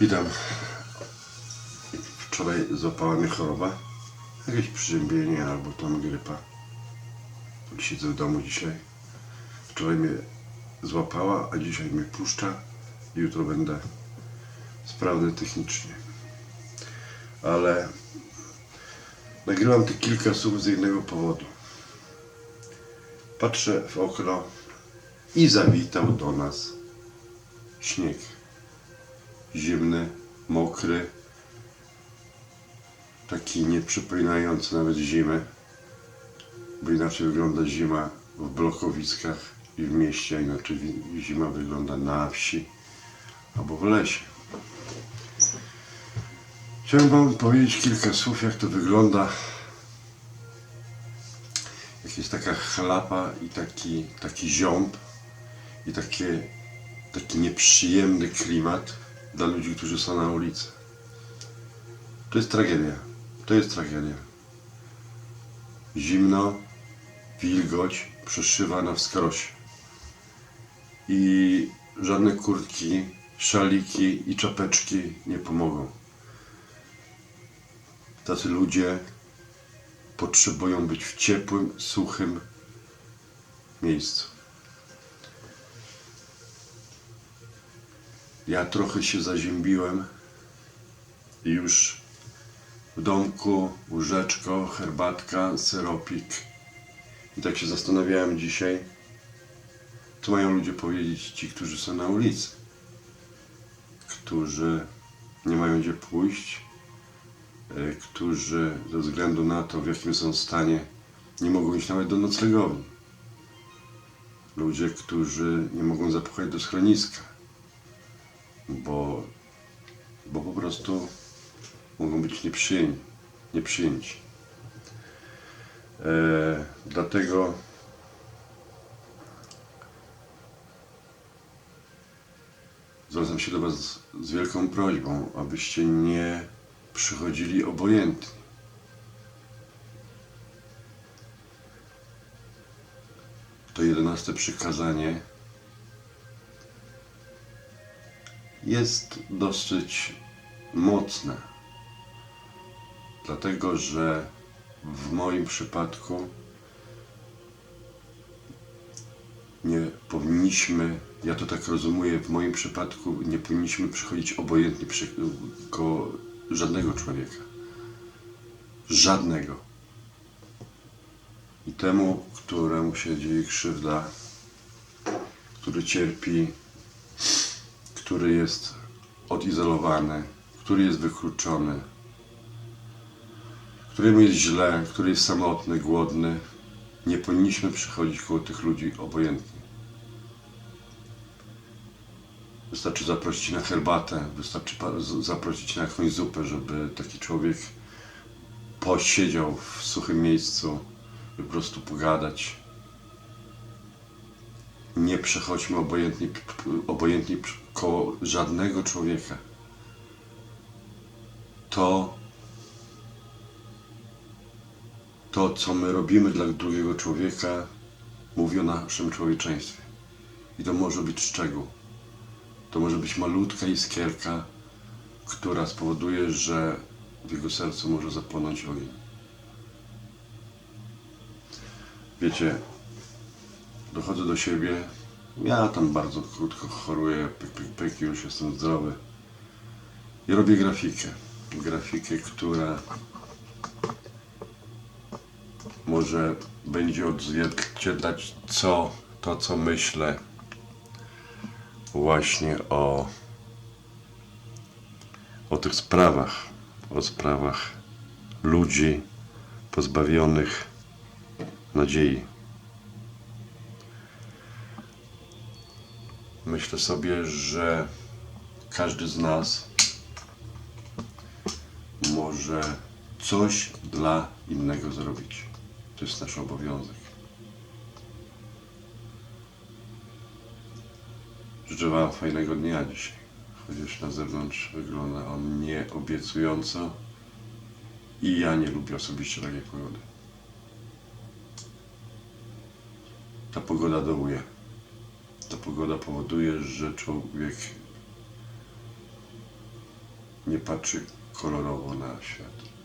Witam. Wczoraj złapała mnie choroba. Jakieś przeziębienie albo tam grypa. Siedzę w domu dzisiaj. Wczoraj mnie złapała, a dzisiaj mnie puszcza. Jutro będę sprawny technicznie. Ale nagrywam te kilka słów z jednego powodu. Patrzę w okno i zawitał do nas śnieg. Zimny, mokry, taki nieprzypominający nawet zimy, bo inaczej wygląda zima w blokowiskach i w mieście, a inaczej zima wygląda na wsi albo w lesie. Chciałem Wam powiedzieć kilka słów, jak to wygląda. Jak jest taka chlapa i taki, taki ziąb i takie, taki nieprzyjemny klimat dla ludzi, którzy są na ulicy. To jest tragedia. To jest tragedia. Zimno, wilgoć przeszywa na wskroś. I żadne kurtki, szaliki i czapeczki nie pomogą. Tacy ludzie potrzebują być w ciepłym, suchym miejscu. Ja trochę się zaziębiłem i już w domku łóżeczko, herbatka, syropik. I tak się zastanawiałem dzisiaj, co mają ludzie powiedzieć ci, którzy są na ulicy, którzy nie mają gdzie pójść, e, którzy ze względu na to, w jakim są stanie, nie mogą iść nawet do noclegowni. Ludzie, którzy nie mogą zapukać do schroniska, bo, bo po prostu mogą być nieprzyjęci. E, dlatego zwracam się do Was z wielką prośbą, abyście nie przychodzili obojętni. To jedenaste przykazanie jest dosyć mocne, dlatego że w moim przypadku nie powinniśmy, ja to tak rozumuję, w moim przypadku nie powinniśmy przychodzić obojętnie przy, żadnego człowieka. Żadnego. I temu, któremu się dzieje krzywda, który cierpi, który jest odizolowany, który jest wykluczony, któremu jest źle, który jest samotny, głodny, nie powinniśmy przychodzić koło tych ludzi obojętnie. Wystarczy zaprosić na herbatę, wystarczy zaprosić na jakąś zupę, żeby taki człowiek posiedział w suchym miejscu, po prostu pogadać. Nie przechodźmy obojętnie, obojętnie koło żadnego człowieka. To, to, co my robimy dla drugiego człowieka, mówi o naszym człowieczeństwie. I to może być szczegół. To może być malutka iskierka, która spowoduje, że w jego sercu może zapłonąć ogień. Wiecie, dochodzę do siebie. Ja tam bardzo krótko choruję, pyk, pyk, pyk, już jestem zdrowy. I robię grafikę. Grafikę, która może będzie odzwierciedlać co, to, co myślę właśnie o, o tych sprawach, o sprawach ludzi pozbawionych nadziei. Myślę sobie, że każdy z nas może coś dla innego zrobić. To jest nasz obowiązek. Życzę Wam fajnego dnia dzisiaj. Chociaż na zewnątrz wygląda on nieobiecująco i ja nie lubię osobiście takiej pogody. Ta pogoda dołuje ta pogoda powoduje, że człowiek nie patrzy kolorowo na świat.